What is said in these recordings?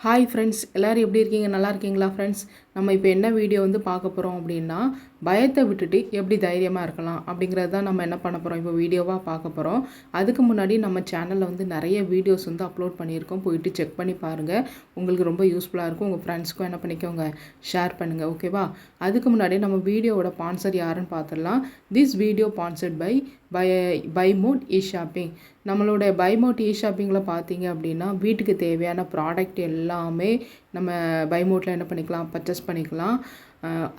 Hi friends எல்லோரும் எப்படி இருக்கீங்க? நல்லா இருக்கீங்களா ஃப்ரெண்ட்ஸ் நம்ம இப்போ என்ன வீடியோ வந்து பார்க்க போகிறோம் அப்படின்னா பயத்தை விட்டுட்டு எப்படி தைரியமாக இருக்கலாம் அப்படிங்கிறது தான் நம்ம என்ன பண்ண போகிறோம் இப்போ வீடியோவாக பார்க்க போகிறோம் அதுக்கு முன்னாடி நம்ம சேனலில் வந்து நிறைய வீடியோஸ் வந்து அப்லோட் பண்ணியிருக்கோம். போயிட்டு செக் பண்ணி பாருங்கள் உங்களுக்கு ரொம்ப யூஸ்ஃபுல்லாக இருக்கும். உங்கள் ஃப்ரெண்ட்ஸ்க்கும் என்ன பண்ணிக்கோங்க? ஷேர் பண்ணுங்கள் ஓகேவா அதுக்கு முன்னாடி நம்ம வீடியோவோட ஸ்பான்சர் யாருன்னு பார்த்துடலாம். This video sponsored by by Bymod e shopping நம்மளோட பைமோட் இ ஷாப்பிங்கில் பார்த்தீங்க அப்படின்னா வீட்டுக்கு தேவையான ப்ராடக்ட் எல்லாமே நம்ம பைமோட்டில் என்ன பண்ணிக்கலாம் பர்ச்சேஸ் பண்ணிக்கலாம்.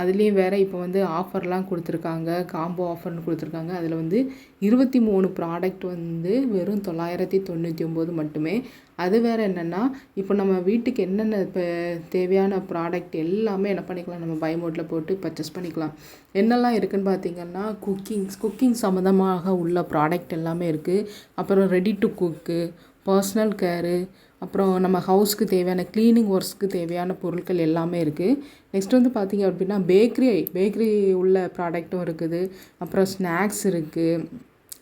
அதுலேயும் வேறு இப்போ வந்து ஆஃபர்லாம் கொடுத்துருக்காங்க காம்போ ஆஃபர்னு கொடுத்துருக்காங்க. அதில் வந்து இருபத்தி மூணு ப்ராடக்ட் வந்து வெறும் தொள்ளாயிரத்தி தொண்ணூற்றி ஒம்பது மட்டுமே. அது வேறு என்னென்னா இப்போ நம்ம வீட்டுக்கு என்னென்ன இப்போ தேவையான ப்ராடக்ட் எல்லாமே என்ன பண்ணிக்கலாம் நம்ம பைமோட்டில் போட்டு பர்ச்சேஸ் பண்ணிக்கலாம். என்னெல்லாம் இருக்குதுன்னு பார்த்தீங்கன்னா குக்கிங்ஸ் குக்கிங் சம்மந்தமாக உள்ள ப்ராடக்ட் எல்லாமே இருக்குது அப்புறம் ready to cook personal care அப்புறம் நம்ம ஹவுஸ்க்கு தேவையான க்ளீனிங் ஒர்க்ஸ்க்கு தேவையான பொருட்கள் எல்லாமே இருக்குது நெக்ஸ்ட் வந்து பார்த்திங்க அப்படின்னா பேக்கரி பேக்கரி உள்ள ப்ராடக்ட்டும் இருக்குது. அப்புறம் ஸ்நாக்ஸ் இருக்குது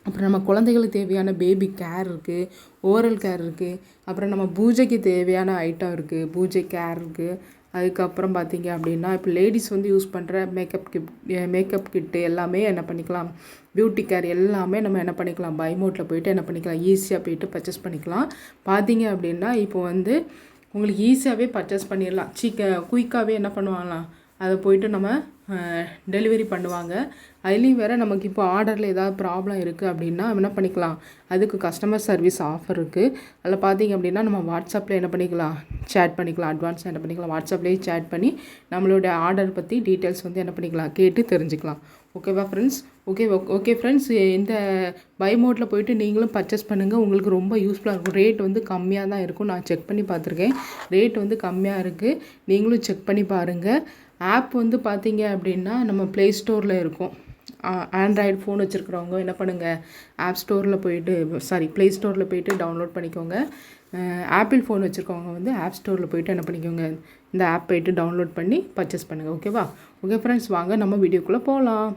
அப்புறம் நம்ம குழந்தைகளுக்கு தேவையான பேபி கேர் இருக்குது ஓரல் கேர் இருக்குது அப்புறம் நம்ம பூஜைக்கு தேவையான ஐட்டம் இருக்குது பூஜை கேர் இருக்குது அதுக்கப்புறம் பார்த்தீங்க அப்படின்னா இப்போ லேடிஸ் வந்து யூஸ் பண்ணுற மேக்கப் கிட் மேக்கப் கிட்டு எல்லாமே என்ன பண்ணிக்கலாம்? பியூட்டி கேர் எல்லாமே நம்ம என்ன பண்ணிக்கலாம்? பைமோட்டில் போயிட்டு என்ன பண்ணிக்கலாம்? ஈஸியாக போயிட்டு பர்ச்சேஸ் பண்ணிக்கலாம். பார்த்தீங்க அப்படின்னா இப்போ வந்து உங்களுக்கு ஈஸியாகவே பர்ச்சேஸ் பண்ணிடலாம். சீக்க குயிக்காகவே என்ன பண்ணுவாங்களாம்? அதை போயிட்டு நம்ம டெலிவரி பண்ணுவாங்க. அதுலேயும் வேறு நமக்கு இப்போ ஆர்டரில் ஏதாவது ப்ராப்ளம் இருக்குது அப்படின்னா என்ன பண்ணிக்கலாம்? அதுக்கு கஸ்டமர் சர்வீஸ் ஆஃபர் இருக்குது அதில் பார்த்திங்க அப்படின்னா நம்ம வாட்ஸ்அப்பில் என்ன பண்ணிக்கலாம்? சேட் பண்ணிக்கலாம். அட்வான்ஸ் என்ன பண்ணிக்கலாம்? வாட்ஸ்அப்லேயே சேட் பண்ணி நம்மளோட ஆர்டர் பற்றி டீட்டெயில்ஸ் வந்து என்ன பண்ணிக்கலாம்? கேட்டு தெரிஞ்சுக்கலாம். ஓகேவா ஃப்ரெண்ட்ஸ் ஓகே ஓகே ஃப்ரெண்ட்ஸ் இந்த பை மோட்டில் போயிட்டு நீங்களும் பர்ச்சேஸ் பண்ணுங்கள் உங்களுக்கு ரொம்ப யூஸ்ஃபுல்லாக இருக்கும். ரேட் வந்து கம்மியாக தான் இருக்கும். நான் செக் பண்ணி பார்த்துருக்கேன். ரேட் வந்து கம்மியாக இருக்குது நீங்களும் செக் பண்ணி பாருங்கள் ஆப் வந்து பார்த்தீங்க அப்படின்னா நம்ம ப்ளே ஸ்டோரில் இருக்கும். ஆண்ட்ராய்டு ஃபோன் வச்சுருக்கிறவங்க என்ன பண்ணுங்கள் ஆப் ஸ்டோரில் போயிட்டு சாரி ப்ளே ஸ்டோரில் போயிட்டு டவுன்லோட் பண்ணிக்கோங்க. ஆப்பிள் ஃபோன் வச்சுருக்கவங்க வந்து ஆப் ஸ்டோரில் போயிட்டு என்ன பண்ணிக்கோங்க? இந்த ஆப் போயிட்டு டவுன்லோட் பண்ணி பர்ச்சேஸ் பண்ணுங்கள் ஓகேவா ஓகே ஃப்ரெண்ட்ஸ் வாங்க நம்ம வீடியோக்குள்ளே போகலாம்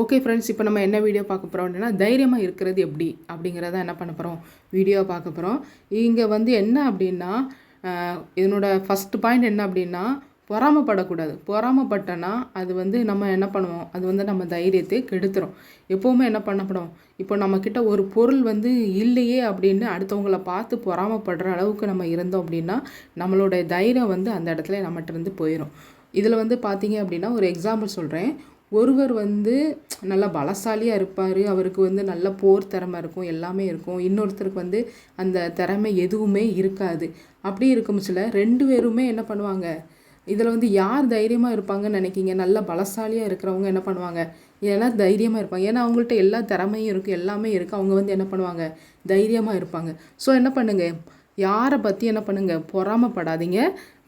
ஓகே ஃப்ரெண்ட்ஸ் இப்போ நம்ம என்ன வீடியோ பார்க்க போகிறோம் அப்படின்னா தைரியமாக இருக்கிறது எப்படி? அப்படிங்கிறத என்ன பண்ண போகிறோம் வீடியோ பார்க்க போகிறோம் இங்கே வந்து என்ன அப்படின்னா இதனோட ஃபஸ்ட்டு பாயிண்ட் என்ன அப்படின்னா பொறாமப்படக்கூடாது. பொறாமப்பட்டனா அது வந்து நம்ம என்ன பண்ணுவோம்? அது வந்து நம்ம தைரியத்தை கெடுத்துரும். எப்போவுமே என்ன பண்ணப்படும்? இப்போ நம்மக்கிட்ட ஒரு பொருள் வந்து இல்லையே அப்படின்னு அடுத்தவங்களை பார்த்து பொறாமப்படுற அளவுக்கு நம்ம இருந்தோம் அப்படின்னா நம்மளுடைய தைரியம் வந்து அந்த இடத்துல நம்மகிட்டருந்து போயிடும் இதில் வந்து பார்த்தீங்க அப்படின்னா ஒரு எக்ஸாம்பிள் சொல்கிறேன் ஒருவர் வந்து நல்லா பலசாலியாக இருப்பார். அவருக்கு வந்து நல்ல போர் திறமை இருக்கும். எல்லாமே இருக்கும். இன்னொருத்தருக்கு வந்து அந்த திறமை எதுவுமே இருக்காது. அப்படி இருக்கும் சில ரெண்டு பேருமே என்ன பண்ணுவாங்க? இதில் வந்து யார் தைரியமாக இருப்பாங்கன்னு நினைக்கிங்க? நல்ல பலசாலியாக இருக்கிறவங்க என்ன பண்ணுவாங்க? ஏன்னா தைரியமாக இருப்பாங்க. ஏன்னா அவங்கள்ட்ட எல்லா திறமையும் இருக்குது எல்லாமே இருக்குது அவங்க வந்து என்ன பண்ணுவாங்க? தைரியமாக இருப்பாங்க. ஸோ என்ன பண்ணுங்கள் யாரை பற்றி என்ன பண்ணுங்கள் பொறாமப்படாதீங்க.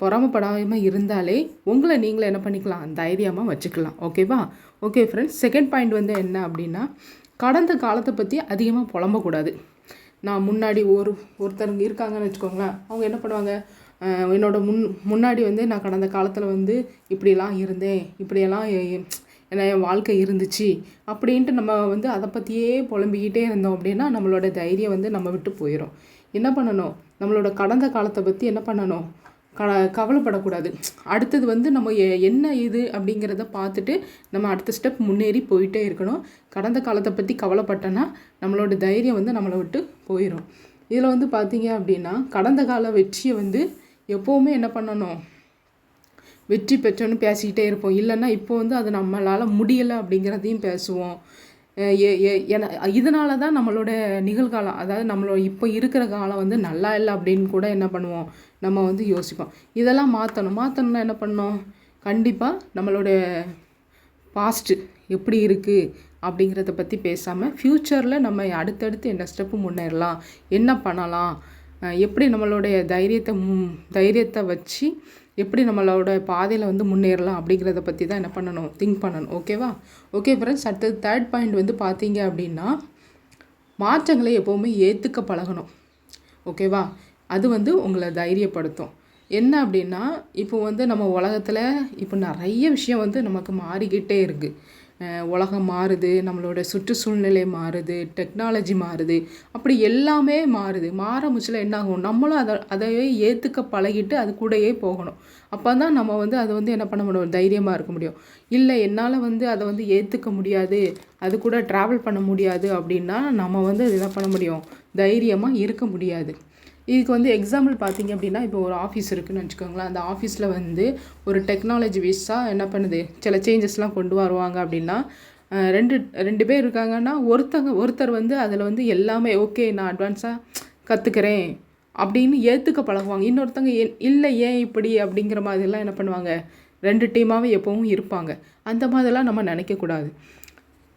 பொறாமப்படாமல் இருந்தாலே உங்களை நீங்களே என்ன பண்ணிக்கலாம்? தைரியமாக வச்சுக்கலாம். ஓகேவா ஓகே ஃப்ரெண்ட்ஸ் செகண்ட் பாயிண்ட் வந்து என்ன அப்படின்னா கடந்த காலத்தை பற்றி அதிகமாக புலம்பக்கூடாது. நான் முன்னாடி ஒரு ஒருத்தருங்க இருக்காங்கன்னு வச்சுக்கோங்களேன். அவங்க என்ன பண்ணுவாங்க? என்னோடய முன் முன்னாடி வந்து நான் கடந்த காலத்தில் வந்து இப்படியெல்லாம் இருந்தேன் இப்படியெல்லாம் என்ன என் வாழ்க்கை இருந்துச்சு அப்படின்ட்டு நம்ம வந்து அதை பற்றியே புலம்பிக்கிட்டே இருந்தோம் அப்படின்னா நம்மளோட தைரியம் வந்து நம்ம விட்டு போயிடும் என்ன பண்ணணும்? நம்மளோட கடந்த காலத்தை பற்றி என்ன பண்ணணும்? க கவலைப்படக்கூடாது. அடுத்தது வந்து நம்ம என்ன இது அப்படிங்கிறத பார்த்துட்டு நம்ம அடுத்த ஸ்டெப் முன்னேறி போயிட்டே இருக்கணும். கடந்த காலத்தை பற்றி கவலைப்பட்டோன்னா நம்மளோட தைரியம் வந்து நம்மளை விட்டு போயிடும் இதில் வந்து பார்த்தீங்க அப்படின்னா கடந்த கால வெற்றியை வந்து எப்போவுமே என்ன பண்ணணும்? வெற்றி பெற்றோன்னு பேசிக்கிட்டே இருப்போம். இல்லைன்னா இப்போ வந்து அது நம்மளால் முடியலை அப்படிங்கிறதையும் பேசுவோம். இதனால தான் நம்மளோட நிகழ்காலம் அதாவது நம்மளோட இப்போ இருக்கிற காலம் வந்து நல்லா இல்லை அப்படின்னு கூட என்ன பண்ணுவோம்? நம்ம வந்து யோசிப்போம். இதெல்லாம் மாற்றணும் மாற்றணும்னா என்ன பண்ணோம் கண்டிப்பாக நம்மளோட பாஸ்ட்டு எப்படி இருக்குது அப்படிங்கிறத பற்றி பேசாமல் ஃப்யூச்சரில் நம்ம அடுத்தடுத்து என்ன ஸ்டெப்பு முன்னேறலாம்? என்ன பண்ணலாம்? எப்படி நம்மளுடைய தைரியத்தை தைரியத்தை வச்சு எப்படி நம்மளோட பாதையில் வந்து முன்னேறலாம் அப்படிங்கிறத பற்றி தான் என்ன பண்ணணும்? திங்க் பண்ணணும். ஓகேவா ஓகே ஃப்ரெண்ட்ஸ் அடுத்தது தேர்ட் பாயிண்ட் வந்து பார்த்தீங்க அப்படின்னா மாற்றங்களை எப்போவுமே ஏற்றுக்க பழகணும். ஓகேவா அது வந்து உங்களை தைரியப்படுத்தும். என்ன அப்படின்னா இப்போ வந்து நம்ம உலகத்தில் இப்போ நிறைய விஷயம் வந்து நமக்கு மாறிக்கிட்டே இருக்குது உலகம் மாறுது நம்மளோட சுற்றுச்சூழ்நிலை மாறுது டெக்னாலஜி மாறுது. அப்படி எல்லாமே மாறுது. மாற முச்சில் என்ன ஆகும் நம்மளும் அதை அதையே ஏற்றுக்க பழகிட்டு அது கூடயே போகணும். அப்போ தான் நம்ம வந்து அதை வந்து என்ன பண்ண முடியும்? தைரியமாக இருக்க முடியும். இல்லை என்னால் வந்து அதை வந்து ஏற்றுக்க முடியாது அது கூட ட்ராவல் பண்ண முடியாது அப்படின்னா நம்ம வந்து அது என்ன பண்ண முடியும்? தைரியமாக இருக்க முடியாது. இதுக்கு வந்து எக்ஸாம்பிள் பார்த்தீங்க அப்படின்னா இப்போ ஒரு ஆஃபீஸ் இருக்குன்னு வச்சுக்கோங்களேன். அந்த ஆஃபீஸில் வந்து ஒரு டெக்னாலஜி வேஸாக என்ன பண்ணுது? சில சேஞ்சஸ்லாம் கொண்டு வருவாங்க அப்படின்னா ரெண்டு ரெண்டு பேர் இருக்காங்கன்னா ஒருத்தங்க ஒருத்தர் வந்து அதில் வந்து எல்லாமே ஓகே நான் அட்வான்ஸாக கற்றுக்கிறேன் அப்படின்னு ஏற்றுக்க பழகுவாங்க. இன்னொருத்தங்க இல்லை ஏன் இப்படி? அப்படிங்கிற மாதிரிலாம் என்ன பண்ணுவாங்க? ரெண்டு டீமாகவே எப்பவும் இருப்பாங்க. அந்த மாதிரிலாம் நம்ம நினைக்கக்கூடாது.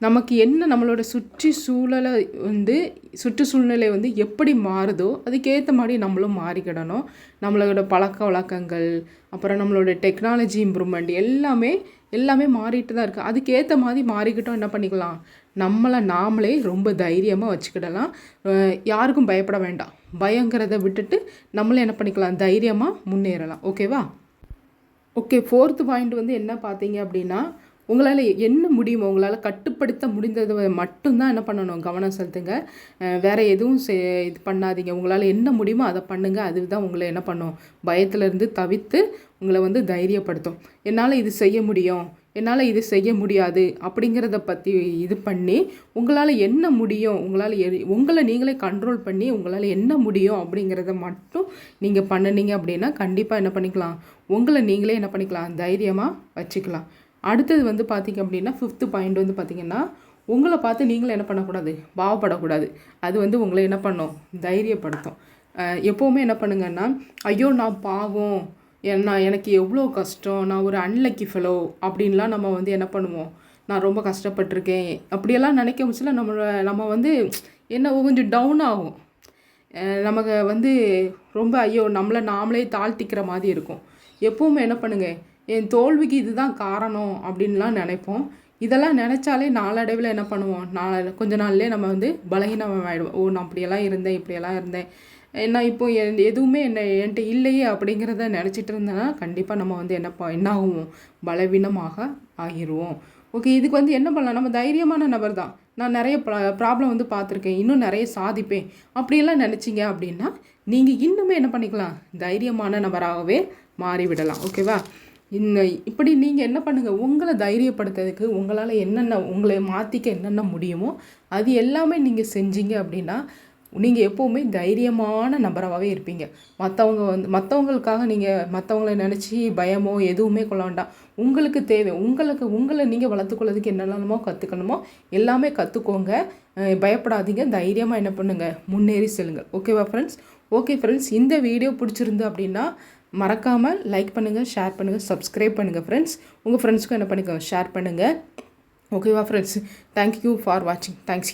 நமக்கு என்ன நம்மளோட சுற்றி சூழலை வந்து சுற்றுச்சூழ்நிலை வந்து எப்படி மாறுதோ அதுக்கேற்ற மாதிரி நம்மளும் மாறிக்கிடணும். நம்மளோட பழக்க வழக்கங்கள் அப்புறம் நம்மளோட டெக்னாலஜி இம்ப்ரூவ்மெண்ட் எல்லாமே எல்லாமே மாறிட்டு தான் இருக்குது அதுக்கேற்ற மாதிரி மாறிக்கிட்டோம் என்ன பண்ணிக்கலாம்? நம்மளை நாமளே ரொம்ப தைரியமாக வச்சுக்கிடலாம். யாருக்கும் பயப்பட வேண்டாம். பயங்கிறத விட்டுட்டு நம்மளே என்ன பண்ணிக்கலாம்? தைரியமாக முன்னேறலாம். ஓகேவா? ஓகே ஃபோர்த்து பாயிண்ட் வந்து என்ன பார்த்தீங்க அப்படின்னா உங்களால் என்ன முடியுமோ உங்களால் கட்டுப்படுத்த முடிந்தது மட்டும்தான் என்ன பண்ணணும் கவனம் செலுத்துங்க. வேறு எதுவும் செ இது பண்ணாதீங்க. உங்களால் என்ன முடியுமோ அதை பண்ணுங்கள் அதுதான் உங்களை என்ன பண்ணும்? பயத்திலேருந்து தவிர்த்து உங்களை வந்து தைரியப்படுத்தும். என்னால் இது செய்ய முடியும்? என்னால் இது செய்ய முடியாது? அப்படிங்கிறத பற்றி இது பண்ணி உங்களால் என்ன முடியும்? உங்களால் எ- உங்களை நீங்களே கண்ட்ரோல் பண்ணி உங்களால் என்ன முடியும்? அப்படிங்கிறத மட்டும் நீங்கள் பண்ணுனீங்க அப்படின்னா கண்டிப்பாக என்ன பண்ணிக்கலாம்? உங்களை நீங்களே என்ன பண்ணிக்கலாம்? தைரியமாக வச்சுக்கலாம். அடுத்தது வந்து பார்த்திங்க அப்படின்னா ஃபிஃப்த்து பாயிண்ட் வந்து பார்த்திங்கன்னா உங்களை பார்த்து நீங்களும் என்ன பண்ணக்கூடாது? பாவப்படக்கூடாது. அது வந்து உங்களை என்ன பண்ணும்? தைரியப்படுத்தும். எப்போவுமே என்ன பண்ணுங்கன்னா ஐயோ நான் பாவம். என்ன எனக்கு எவ்வளோ கஷ்டம். நான் ஒரு அன்லக்கி ஃபெலோ அப்படின்லாம் நம்ம வந்து என்ன பண்ணுவோம்? நான் ரொம்ப கஷ்டப்பட்டிருக்கேன். அப்படியெல்லாம் நினைக்க முச்சில் நம்மளோட நம்ம வந்து என்ன கொஞ்சம் டவுன் ஆகும். நமக்கு வந்து ரொம்ப ஐயோ நம்மளை நாமளே தாழ்த்திக்கிற மாதிரி இருக்கும். எப்போவுமே என்ன பண்ணுங்கள் என் தோல்விக்கு இதுதான் காரணம் அப்படின்லாம் நினைப்போம். இதெல்லாம் நினச்சாலே நாளடைவில் என்ன பண்ணுவோம்? நாள கொஞ்ச நாள்லேயே நம்ம வந்து பலகீனம் ஆகிடுவோம் ஓ நான் அப்படியெல்லாம் இருந்தேன் இப்படியெல்லாம் இருந்தேன். ஏன்னா இப்போ என் எதுவுமே என்ன என்கிட்ட இல்லையே அப்படிங்கிறத நினச்சிட்டு இருந்தேன்னா கண்டிப்பாக நம்ம வந்து என்ன ப- என்ன ஆகுவோம்? பலவீனமாக ஆகிடுவோம் ஓகே இதுக்கு வந்து என்ன பண்ணலாம்? நம்ம தைரியமான நபர் தான். நான் நிறைய ப்ராப்ளம் வந்து பார்த்துருக்கேன். இன்னும் நிறைய சாதிப்பேன். அப்படியெல்லாம் நினச்சிங்க அப்படின்னா நீங்கள் இன்னுமே என்ன பண்ணிக்கலாம்? தைரியமான நபராகவே மாறிவிடலாம். ஓகேவா? இந்த இப்படி நீங்கள் என்ன பண்ணுங்கள் உங்களை தைரியப்படுத்துறதுக்கு உங்களால் என்னென்ன உங்களை மாற்றிக்க என்னென்ன முடியுமோ அது எல்லாமே நீங்கள் செஞ்சீங்க அப்படின்னா நீங்கள் எப்போவுமே தைரியமான நபராகவே இருப்பீங்க. மற்றவங்க வந்து மற்றவங்களுக்காக நீங்கள் மற்றவங்களை நினச்சி பயமோ எதுவுமே கொள்ள வேண்டாம். உங்களுக்கு தேவை உங்களுக்கு உங்களை நீங்கள் வளர்த்துக்கொள்ளதுக்கு என்னென்னமோ கற்றுக்கணுமோ எல்லாமே கற்றுக்கோங்க பயப்படாதீங்க. தைரியமாக என்ன பண்ணுங்கள் முன்னேறி செல்லுங்கள் ஓகேவா ஃப்ரெண்ட்ஸ் ஓகே ஃப்ரெண்ட்ஸ் இந்த வீடியோ பிடிச்சிருந்து அப்படின்னா மறக்காமல் லைக் பண்ணுங்கள் ஷேர் பண்ணுங்கள் சப்ஸ்கிரைப் பண்ணுங்கள் ஃப்ரெண்ட்ஸ் உங்கள் ஃப்ரெண்ட்ஸ்க்கும் என்ன பண்ணிக்கோங்க ஷேர் பண்ணுங்கள் ஓகேவா ஃப்ரெண்ட்ஸ் தேங்க்யூ ஃபார் வாட்சிங் தேங்க்ஸ்